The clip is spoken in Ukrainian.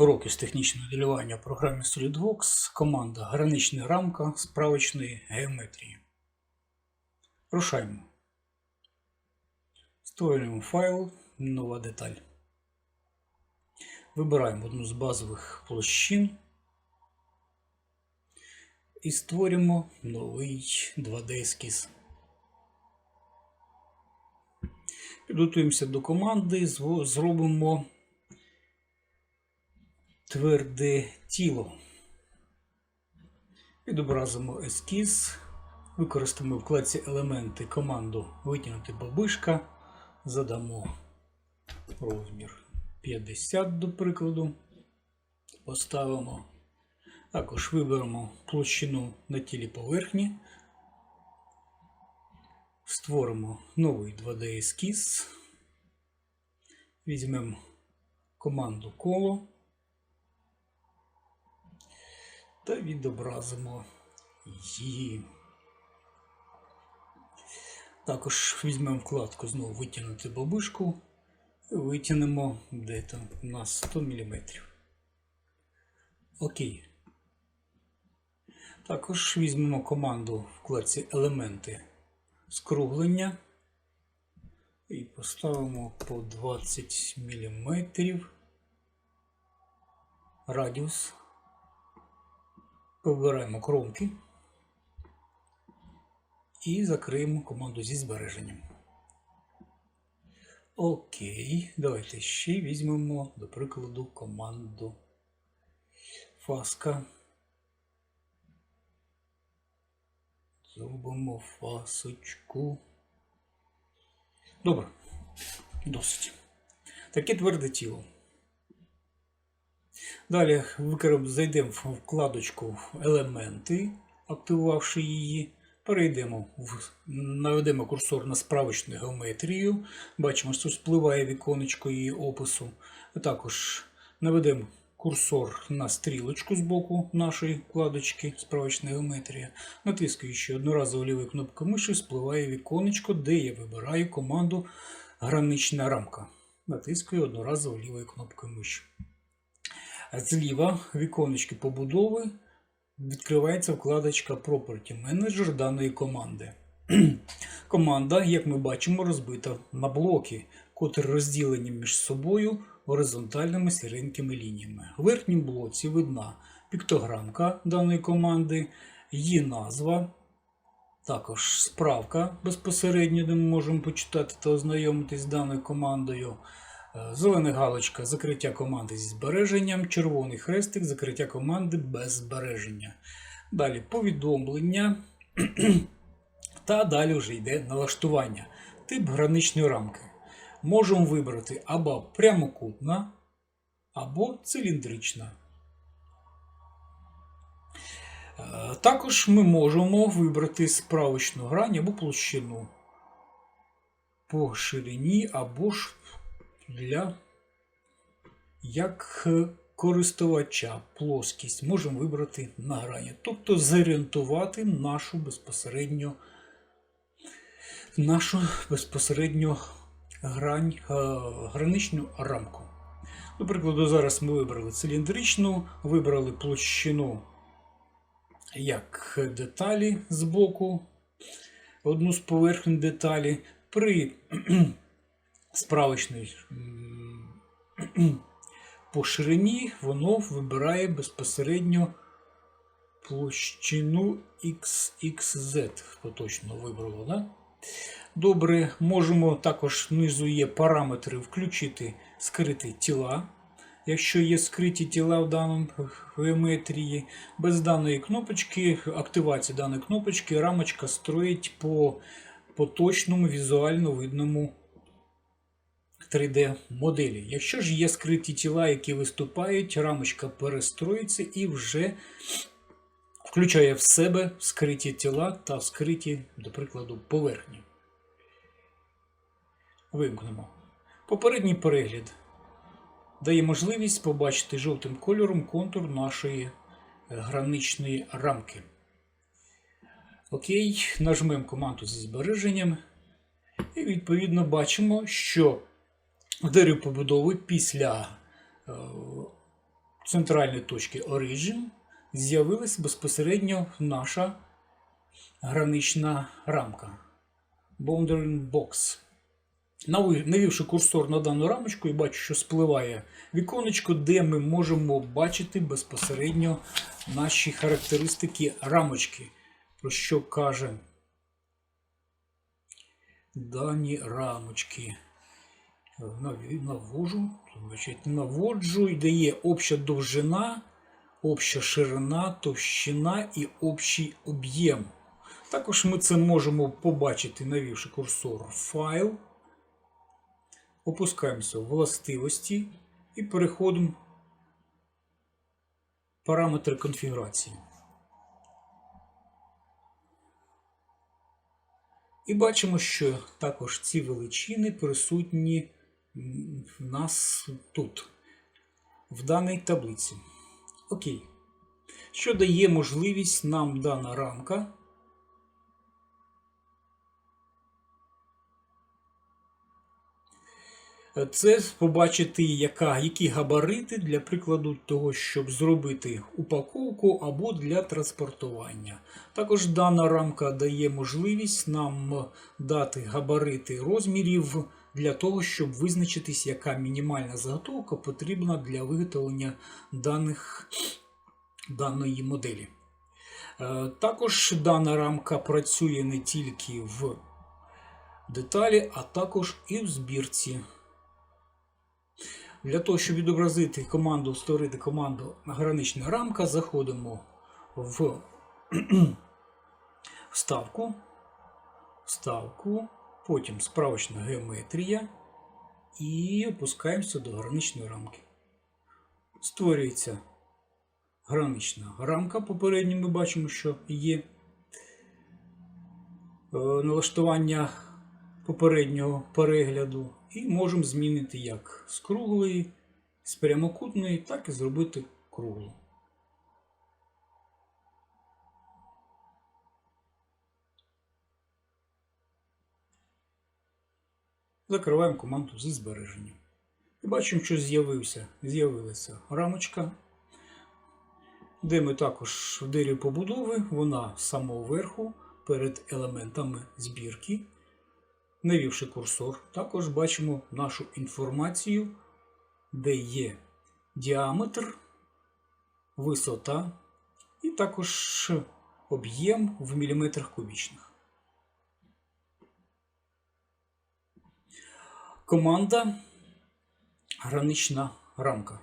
Уроки з технічного моделювання в програмі SolidWorks, команда Гранична рамка справочної геометрії. Рушаємо. Створюємо файл, нова деталь. Вибираємо одну з базових площин і створюємо новий 2D-ескіз. Підготуємося до команди, зробимо тверде тіло. Відобразимо ескіз, використаємо в вкладці елементи команду витягнути бабишка, задамо розмір 50 до прикладу, поставимо. Також виберемо площину на тілі поверхні, створимо новий 2D ескіз, візьмемо команду коло. Та відобразимо її. Також візьмемо вкладку знову витягнути бабишку і витягнемо де там на 100 мм. Окей. Також візьмемо команду вкладці елементи скруглення і поставимо по 20 мм радіус. Вибираємо кромки і закриємо команду зі збереженням. Окей, давайте ще візьмемо, до прикладу, команду фаска. Зробимо фасочку. Добре, досить. Таке тверде тіло. Далі зайдемо в вкладочку Елементи, активувавши її. Перейдемо наведемо курсор на справочну геометрію. Бачимо, що спливає віконечко її опису. Також наведемо курсор на стрілочку з боку нашої вкладочки Справочна геометрія. Натискаючи одноразово лівою кнопкою миші, спливає віконечко, де я вибираю команду Гранична рамка. Натискаю одноразово лівою кнопкою миші. Зліва віконечки побудови відкривається вкладочка Property Manager даної команди. Команда, як ми бачимо, розбита на блоки, котрі розділені між собою горизонтальними сіренькими лініями. В верхньому блоці видна піктограмка даної команди, її назва, також справка безпосередньо, де ми можемо почитати та ознайомитись з даною командою. Е, Зелена галочка закриття команди зі збереженням, червоний хрестик закриття команди без збереження. Далі повідомлення. Та далі вже йде налаштування. Тип граничної рамки. Можемо вибрати або прямокутна, або циліндрична. Е, Також ми можемо вибрати справочну грань або площину по ширині або ж для як користувача плоскість можемо вибрати на грані. Тобто зорієнтувати нашу безпосередньо нашу безпосередньо грань, е, граничну рамку. До прикладу, зараз ми вибрали циліндричну, вибрали площину як деталі з боку, одну з поверхень деталі. При справочній м, по ширині воно вибирає безпосередньо площину XXZ. Хто точно вибрало, да? Добре, можемо також внизу є параметри включити скриті тіла. Якщо є скриті тіла в даному геометрії, без даної кнопочки, активації даної кнопочки, рамочка строїть по, по точному візуально видному 3D моделі. Якщо ж є скриті тіла, які виступають, рамочка перестроїться і вже включає в себе скриті тіла та скриті, до прикладу, поверхні. Вимкнемо. Попередній перегляд дає можливість побачити жовтим кольором контур нашої е, граничної рамки. Окей, нажмемо команду зі збереженням. І відповідно бачимо, що в побудови після е, центральної точки Origin з'явилась безпосередньо наша гранична рамка Boundary Box. Навівши курсор на дану рамочку, і бачу, що спливає віконечко, де ми можемо бачити безпосередньо наші характеристики рамочки, про що каже дані рамочки. Навожу, значить, наводжу, і дає обща довжина, обща ширина, товщина і общий об'єм. Також ми це можемо побачити, навівши курсор файл. Опускаємося в властивості і переходимо в параметри конфігурації. І бачимо, що також ці величини присутні нас тут, в даній таблиці. Окей. Що дає можливість нам дана рамка Це побачити, яка, які габарити для прикладу того, щоб зробити упаковку або для транспортування. Також дана рамка дає можливість нам дати габарити розмірів для того, щоб визначитись, яка мінімальна заготовка потрібна для виготовлення даних, даної моделі. Е, Також дана рамка працює не тільки в деталі, а також і в збірці. Для того, щоб відобразити команду, створити команду гранична рамка, заходимо в вставку, вставку, потім справочна геометрія і опускаємося до граничної рамки. Створюється гранична рамка. Попередньо ми бачимо, що є е, налаштування попереднього перегляду. І можемо змінити як з круглої, з прямокутної, так і зробити круглу. Закриваємо команду зі збереженням. І бачимо, що з'явився, з'явилася рамочка, де ми також в дереві побудови, вона з самого верху перед елементами збірки. Навівши курсор, також бачимо нашу інформацію, де є діаметр, висота і також об'єм в міліметрах кубічних. Команда гранична рамка.